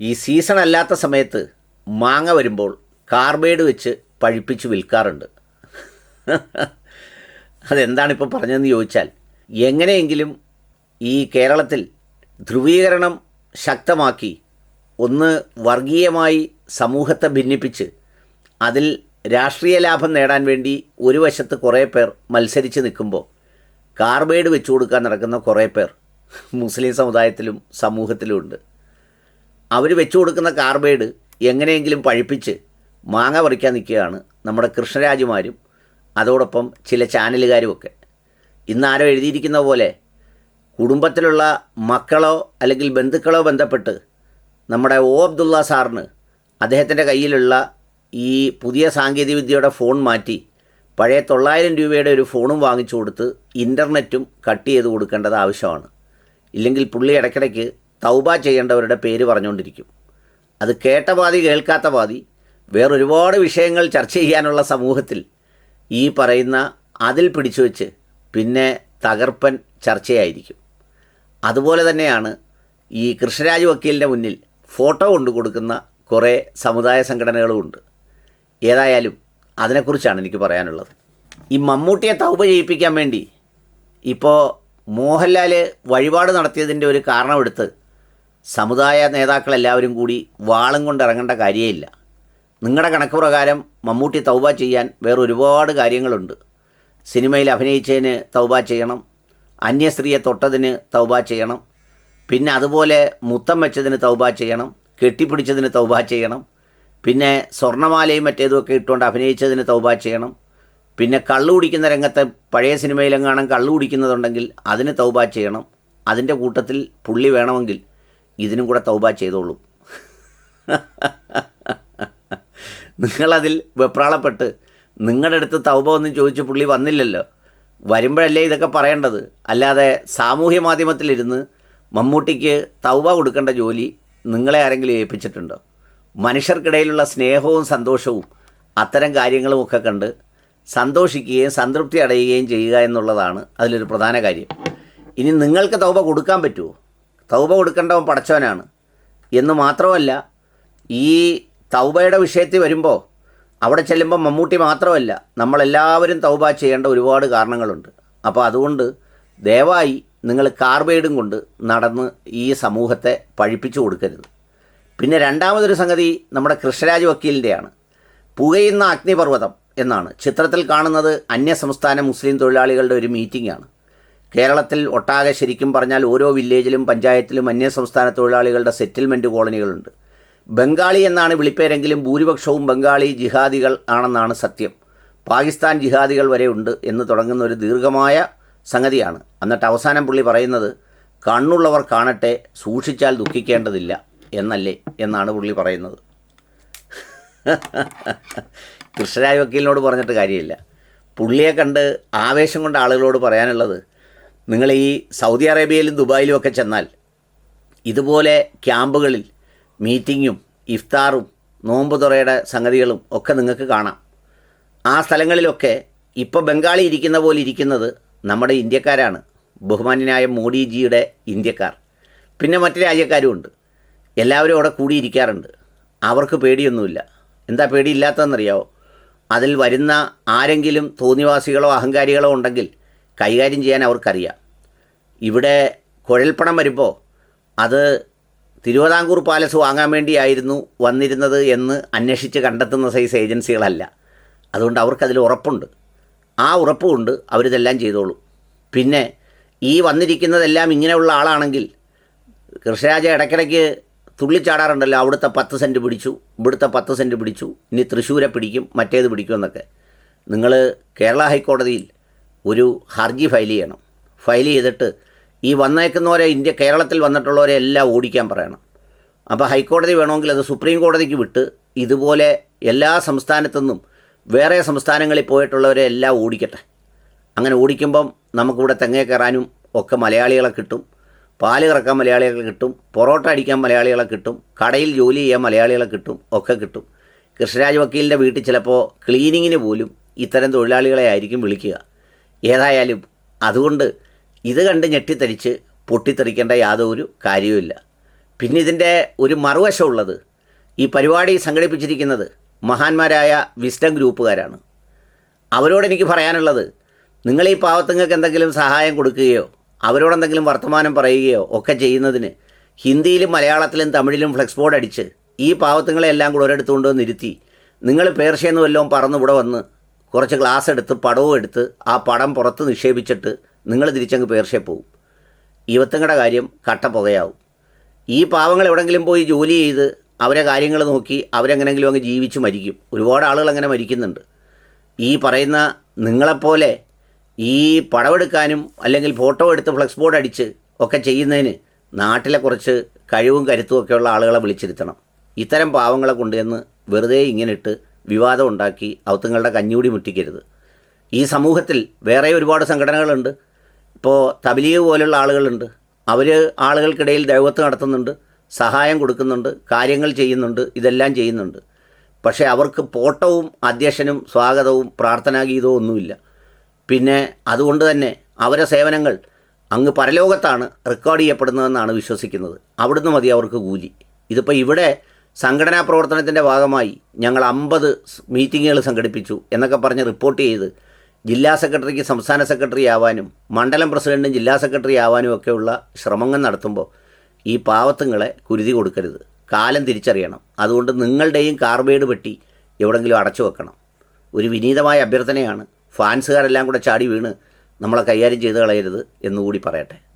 ഈ സീസൺ അല്ലാത്ത സമയത്ത് മാങ്ങ വരുമ്പോൾ കാർബൈഡ് വെച്ച് പഴിപ്പിച്ച് വിൽക്കാറുണ്ട്. അതെന്താണ് ഇപ്പോൾ പറഞ്ഞതെന്ന് ചോദിച്ചാൽ എങ്ങനെയെങ്കിലും ഈ കേരളത്തിൽ ധ്രുവീകരണം ശക്തമാക്കി ഒന്ന് വർഗീയമായി സമൂഹത്തെ ഭിന്നിപ്പിച്ച് അതിൽ രാഷ്ട്രീയ ലാഭം നേടാൻ വേണ്ടി ഒരു വശത്ത് കുറേ പേർ മത്സരിച്ച് നിൽക്കുമ്പോൾ കാർബൈഡ് വെച്ചു കൊടുക്കാൻ നടക്കുന്ന കുറേ പേർ മുസ്ലിം സമുദായത്തിലും സമൂഹത്തിലും ഉണ്ട്. അവർ വെച്ചു കൊടുക്കുന്ന കാർബൈഡ് എങ്ങനെയെങ്കിലും പഴിപ്പിച്ച് മാങ്ങ പറിക്കാൻ നിൽക്കുകയാണ് നമ്മുടെ കൃഷ്ണരാജുമാരും അതോടൊപ്പം ചില ചാനലുകാരുമൊക്കെ. ഇന്ന് ആരോ എഴുതിയിരിക്കുന്ന പോലെ കുടുംബത്തിലുള്ള മക്കളോ അല്ലെങ്കിൽ ബന്ധുക്കളോ ബന്ധപ്പെട്ട് നമ്മുടെ ഒ അബ്ദുള്ള സാറിന് അദ്ദേഹത്തിന്റെ കയ്യിലുള്ള ഈ പുതിയ സാങ്കേതികവിദ്യയുടെ ഫോൺ മാറ്റി പഴയ തൊള്ളായിരം രൂപയുടെ ഒരു ഫോണും വാങ്ങിച്ചു കൊടുത്ത് ഇന്റർനെറ്റും കട്ട് ചെയ്ത് കൊടുക്കേണ്ടത് ആവശ്യമാണ്. ഇല്ലെങ്കിൽ പുള്ളി ഇടയ്ക്കിടയ്ക്ക് തൗബ ചെയ്യേണ്ടവരുടെ പേര് പറഞ്ഞുകൊണ്ടിരിക്കും. അത് കേട്ട പാതി കേൾക്കാത്ത പാതി വേറൊരുപാട് വിഷയങ്ങൾ ചർച്ച ചെയ്യാനുള്ള സമൂഹത്തിൽ ഈ പറയുന്ന അതിൽ പിടിച്ചു വെച്ച് പിന്നെ തകർപ്പൻ ചർച്ചയായിരിക്കും. അതുപോലെ തന്നെയാണ് ഈ കൃഷ്ണരാജ് വക്കീലിന്റെ മുന്നിൽ ഫോട്ടോ കൊണ്ടു കൊടുക്കുന്ന കുറേ സമുദായ സംഘടനകളുമുണ്ട് ഏതായാലും അതിനെക്കുറിച്ചാണ് എനിക്ക് പറയാനുള്ളത്. ഈ മമ്മൂട്ടിയെ തൗപ ചെയ്യിപ്പിക്കാൻ വേണ്ടി ഇപ്പോൾ മോഹൻലാൽ വഴിപാട് നടത്തിയതിന്റെ ഒരു കാരണമെടുത്ത് സമുദായ നേതാക്കളെല്ലാവരും കൂടി വാളും കൊണ്ട് ഇറങ്ങേണ്ട കാര്യമില്ല. നിങ്ങളുടെ കണക്ക് പ്രകാരം മമ്മൂട്ടി തൗബ ചെയ്യാൻ വേറെ ഒരുപാട് കാര്യങ്ങളുണ്ട്. സിനിമയിൽ അഭിനയിച്ചതിന് തൗബ ചെയ്യണം. അന്യസ്ത്രീയെ തൊട്ടതിന് തൗബ ചെയ്യണം. പിന്നെ അതുപോലെ മുത്തം വെച്ചതിന് തൗബ ചെയ്യണം. കെട്ടിപ്പിടിച്ചതിന് തൗബ ചെയ്യണം. പിന്നെ സ്വർണമാലയും മറ്റേതുമൊക്കെ ഇട്ടുകൊണ്ട് അഭിനയിച്ചതിന് തൗബ ചെയ്യണം. പിന്നെ കള്ളു കുടിക്കുന്ന രംഗത്തെ പഴയ സിനിമയിലെങ്ങാണം കള്ളു കുടിക്കുന്നതുണ്ടെങ്കിൽ അതിന് തൗബ ചെയ്യണം. അതിന്റെ കൂട്ടത്തിൽ പുള്ളി വേണമെങ്കിൽ ഇതിനും കൂടെ തൗബ ചെയ്തോളൂ. നിങ്ങളതിൽ വെപ്രാളപ്പെട്ട് നിങ്ങളുടെ അടുത്ത് തൗബ ഒന്നും ചോദിച്ച് പുള്ളി വന്നില്ലല്ലോ. വരുമ്പോഴല്ലേ ഇതൊക്കെ പറയേണ്ടത്? അല്ലാതെ സാമൂഹ്യ മാധ്യമത്തിലിരുന്ന് മമ്മൂട്ടിക്ക് തൗബ കൊടുക്കേണ്ട ജോലി നിങ്ങളെ ആരെങ്കിലും ഏൽപ്പിച്ചിട്ടുണ്ടോ? മനുഷ്യർക്കിടയിലുള്ള സ്നേഹവും സന്തോഷവും അത്തരം കാര്യങ്ങളും ഒക്കെ കണ്ട് സന്തോഷിക്കുകയും സംതൃപ്തി അടയുകയും ചെയ്യുക എന്നുള്ളതാണ് അതിലൊരു പ്രധാന കാര്യം. ഇനി നിങ്ങൾക്ക് തൗബ കൊടുക്കാൻ പറ്റുമോ? തൗബ കൊടുക്കേണ്ടവൻ പടച്ചവനാണ്. എന്ന് മാത്രമല്ല ഈ തൗബയുടെ വിഷയത്തിൽ വരുമ്പോൾ അവിടെ ചെല്ലുമ്പോൾ മമ്മൂട്ടി മാത്രമല്ല നമ്മളെല്ലാവരും തൗബ ചെയ്യേണ്ട ഒരുപാട് കാരണങ്ങളുണ്ട്. അപ്പോൾ അതുകൊണ്ട് ദയവായി നിങ്ങൾ കാർബൈഡും കൊണ്ട് നടന്ന് ഈ സമൂഹത്തെ പഴിപ്പിച്ചു കൊടുക്കരുത്. പിന്നെ രണ്ടാമതൊരു സംഗതി നമ്മുടെ കൃഷ്ണരാജ് വക്കീലിന്റെയാണ്. പുകയുന്ന അഗ്നിപർവതം എന്നാണ്. ചിത്രത്തിൽ കാണുന്നത് അന്യസംസ്ഥാന മുസ്ലിം തൊഴിലാളികളുടെ ഒരു മീറ്റിംഗാണ്. കേരളത്തിൽ ഒട്ടാകെ ശരിക്കും പറഞ്ഞാൽ ഓരോ വില്ലേജിലും പഞ്ചായത്തിലും അന്യസംസ്ഥാന തൊഴിലാളികളുടെ സെറ്റിൽമെന്റ് കോളനികളുണ്ട്. ബംഗാളി എന്നാണ് വിളിപ്പേരെങ്കിലും ഭൂരിപക്ഷവും ബംഗാളി ജിഹാദികൾ ആണെന്നാണ് സത്യം. പാകിസ്ഥാൻ ജിഹാദികൾ വരെ ഉണ്ട് എന്ന് തുടങ്ങുന്ന ഒരു ദീർഘമായ സംഗതിയാണ്. എന്നിട്ട് അവസാനം പുള്ളി പറയുന്നത് കണ്ണുള്ളവർ കാണട്ടെ സൂക്ഷിച്ചാൽ ദുഃഖിക്കേണ്ടതില്ല എന്നല്ലേ എന്നാണ് പുള്ളി പറയുന്നത്. കൃഷ്ണരാജ് വക്കീലിനോട് പറഞ്ഞിട്ട് കാര്യമില്ല. പുള്ളിയെ കണ്ട് ആവേശം കൊണ്ട് ആളുകളോട് പറയാനുള്ളത് നിങ്ങൾ ഈ സൗദി അറേബ്യയിലും ദുബായിലും ഒക്കെ ചെന്നാൽ ഇതുപോലെ ക്യാമ്പുകളിൽ മീറ്റിങ്ങും ഇഫ്താറും നോമ്പ് തുറയുടെ സംഗതികളും ഒക്കെ നിങ്ങൾക്ക് കാണാം. ആ സ്ഥലങ്ങളിലൊക്കെ ഇപ്പോൾ ബംഗാളി ഇരിക്കുന്ന പോലെ ഇരിക്കുന്നത് നമ്മുടെ ഇന്ത്യക്കാരാണ്. ബഹുമാന്യനായ മോഡിജിയുടെ ഇന്ത്യക്കാർ. പിന്നെ മറ്റു രാജ്യക്കാരും ഉണ്ട്. എല്ലാവരും അവിടെ കൂടിയിരിക്കാറുണ്ട്. അവർക്ക് പേടിയൊന്നുമില്ല. എന്താ പേടിയില്ലാത്തതെന്നറിയാവോ? അതിൽ വരുന്ന ആരെങ്കിലും തോന്നിവാസികളോ അഹങ്കാരികളോ ഉണ്ടെങ്കിൽ കൈകാര്യം ചെയ്യാൻ അവർക്കറിയാം. ഇവിടെ കുഴൽപ്പണം വരുമ്പോൾ അത് തിരുവിതാംകൂർ പാലസ് വാങ്ങാൻ വേണ്ടിയായിരുന്നു വന്നിരുന്നത് എന്ന് അന്വേഷിച്ച് കണ്ടെത്തുന്ന സൈസ് ഏജൻസികളല്ല അതുകൊണ്ട് അവർക്കതിൽ ഉറപ്പുണ്ട്. ആ ഉറപ്പ് കൊണ്ട് അവരിതെല്ലാം ചെയ്തോളും. പിന്നെ ഈ വന്നിരിക്കുന്നതെല്ലാം ഇങ്ങനെയുള്ള ആളാണെങ്കിൽ കൃഷിരാജ ഇടയ്ക്കിടയ്ക്ക് തുള്ളിച്ചാടാറുണ്ടല്ലോ അവിടുത്തെ പത്ത് സെന്റ് പിടിച്ചു ഇവിടുത്തെ പത്ത് സെന്റ് പിടിച്ചു ഇനി തൃശ്ശൂരെ പിടിക്കും മറ്റേത് പിടിക്കും എന്നൊക്കെ. നിങ്ങൾ കേരള ഹൈക്കോടതിയിൽ ഒരു ഹർജി ഫയൽ ചെയ്യണം. ഫയൽ ചെയ്തിട്ട് ഈ വന്നേക്കുന്നവരെ ഇന്ത്യ കേരളത്തിൽ വന്നിട്ടുള്ളവരെ എല്ലാം ഓടിക്കാൻ പറയണം. അപ്പോൾ ഹൈക്കോടതി വേണമെങ്കിൽ അത് സുപ്രീം കോടതിക്ക് വിട്ട് ഇതുപോലെ എല്ലാ സംസ്ഥാനത്തു നിന്നും വേറെ സംസ്ഥാനങ്ങളിൽ പോയിട്ടുള്ളവരെ എല്ലാം ഓടിക്കട്ടെ. അങ്ങനെ ഓടിക്കുമ്പം നമുക്കിവിടെ തെങ്ങേ കയറാനും ഒക്കെ മലയാളികളെ കിട്ടും. പാൽ കറക്കാൻ മലയാളികളെ കിട്ടും. പൊറോട്ട അടിക്കാൻ മലയാളികളെ കിട്ടും. കടയിൽ ജോലി ചെയ്യാൻ മലയാളികളെ കിട്ടും. ഒക്കെ കിട്ടും. കൃഷ്ണരാജ് വക്കീലിന്റെ വീട്ടിൽ ചിലപ്പോൾ ക്ലീനിങ്ങിന് പോലും ഇത്തരം തൊഴിലാളികളെ ആയിരിക്കും വിളിക്കുക. ഏതായാലും അതുകൊണ്ട് ഇത് കണ്ട് ഞെട്ടിത്തരിച്ച് പൊട്ടിത്തെറിക്കേണ്ട യാതൊരു കാര്യവുമില്ല. പിന്നെ ഇതിന്റെ ഒരു മറുവശമുള്ളത് ഈ പരിപാടി സംഘടിപ്പിച്ചിരിക്കുന്നത് മഹാന്മാരായ വിസ്ഡം ഗ്രൂപ്പുകാരാണ്. അവരോട് എനിക്ക് പറയാനുള്ളത് നിങ്ങൾ ഈ പാവത്തുങ്ങൾക്ക് എന്തെങ്കിലും സഹായം കൊടുക്കുകയോ അവരോടെന്തെങ്കിലും വർത്തമാനം പറയുകയോ ഒക്കെ ചെയ്യുന്നതിന് ഹിന്ദിയിലും മലയാളത്തിലും തമിഴിലും ഫ്ലെക്സ് ബോർഡ് അടിച്ച് ഈ പാവത്തുങ്ങളെല്ലാം കൂടെ ഒരിടത്ത് കൊണ്ടുവന്ന് ഇരുത്തി നിങ്ങൾ പേർഷ്യന്ന് വല്ലതും പറന്ന് ഇവിടെ വന്ന് കുറച്ച് ഗ്ലാസ് എടുത്ത് പടവും എടുത്ത് ആ പടം പുറത്ത് നിക്ഷേപിച്ചിട്ട് നിങ്ങൾ തിരിച്ചങ്ങ് പേർഷ്യ പോവും. യുവത്തങ്ങളുടെ കാര്യം കട്ട പുകയാവും. ഈ പാവങ്ങൾ എവിടെങ്കിലും പോയി ജോലി ചെയ്ത് അവരെ കാര്യങ്ങൾ നോക്കി അവരെങ്ങനെങ്കിലും അങ്ങ് ജീവിച്ച് മരിക്കും. ഒരുപാട് ആളുകൾ അങ്ങനെ മരിക്കുന്നുണ്ട്. ഈ പറയുന്ന നിങ്ങളെപ്പോലെ ഈ പടമെടുക്കാനും അല്ലെങ്കിൽ ഫോട്ടോ എടുത്ത് ഫ്ലെക്സ് ബോർഡ് അടിച്ച് ഒക്കെ ചെയ്യുന്നതിന് നാട്ടിലെ കുറച്ച് കഴിവും കരുത്തും ഒക്കെയുള്ള ആളുകളെ വിളിച്ചിരുത്തണം. ഇത്തരം പാവങ്ങളെ കൊണ്ടുവന്ന് വെറുതെ ഇങ്ങനെ ഇട്ട് വിവാദം ഉണ്ടാക്കി അവത്തുങ്ങളുടെ കഞ്ഞൂടി മുട്ടിക്കരുത്. ഈ സമൂഹത്തിൽ വേറെ ഒരുപാട് സംഘടനകളുണ്ട്. ഇപ്പോൾ തബലീഗ് പോലുള്ള ആളുകളുണ്ട്. അവർ ആളുകൾക്കിടയിൽ ദൈവത്ത് നടത്തുന്നുണ്ട് സഹായം കൊടുക്കുന്നുണ്ട് കാര്യങ്ങൾ ചെയ്യുന്നുണ്ട് ഇതെല്ലാം ചെയ്യുന്നുണ്ട്. പക്ഷേ അവർക്ക് പോട്ടവും അധ്യക്ഷനും സ്വാഗതവും പ്രാർത്ഥനാഗീതവും ഒന്നുമില്ല. പിന്നെ അതുകൊണ്ട് തന്നെ അവരെ സേവനങ്ങൾ അങ്ങ് പരലോകത്താണ് റെക്കോർഡ് ചെയ്യപ്പെടുന്നതെന്നാണ് വിശ്വസിക്കുന്നത്. അവിടുന്ന് മതി അവർക്ക് കൂലി. ഇതിപ്പോൾ ഇവിടെ സംഘടനാ പ്രവർത്തനത്തിന്റെ ഭാഗമായി ഞങ്ങൾ അമ്പത് മീറ്റിങ്ങുകൾ സംഘടിപ്പിച്ചു എന്നൊക്കെ പറഞ്ഞ് റിപ്പോർട്ട് ചെയ്ത് ജില്ലാ സെക്രട്ടറിക്ക് സംസ്ഥാന സെക്രട്ടറി ആവാനും മണ്ഡലം പ്രസിഡന്റും ജില്ലാ സെക്രട്ടറി ആവാനും ഒക്കെയുള്ള ശ്രമങ്ങൾ നടത്തുമ്പോൾ ഈ പാവത്തുങ്ങളെ കുരുതി കൊടുക്കരുത്. കാലം തിരിച്ചറിയണം. അതുകൊണ്ട് നിങ്ങളുടെയും കാർബേഡ് പെട്ടി എവിടെങ്കിലും അടച്ചു വെക്കണം. ഒരു വിനീതമായ അഭ്യർത്ഥനയാണ്. ഫാൻസുകാരെല്ലാം കൂടെ ചാടി വീണ് നമ്മളെ കൈകാര്യം ചെയ്ത് കളയരുത് എന്നുകൂടി പറയട്ടെ.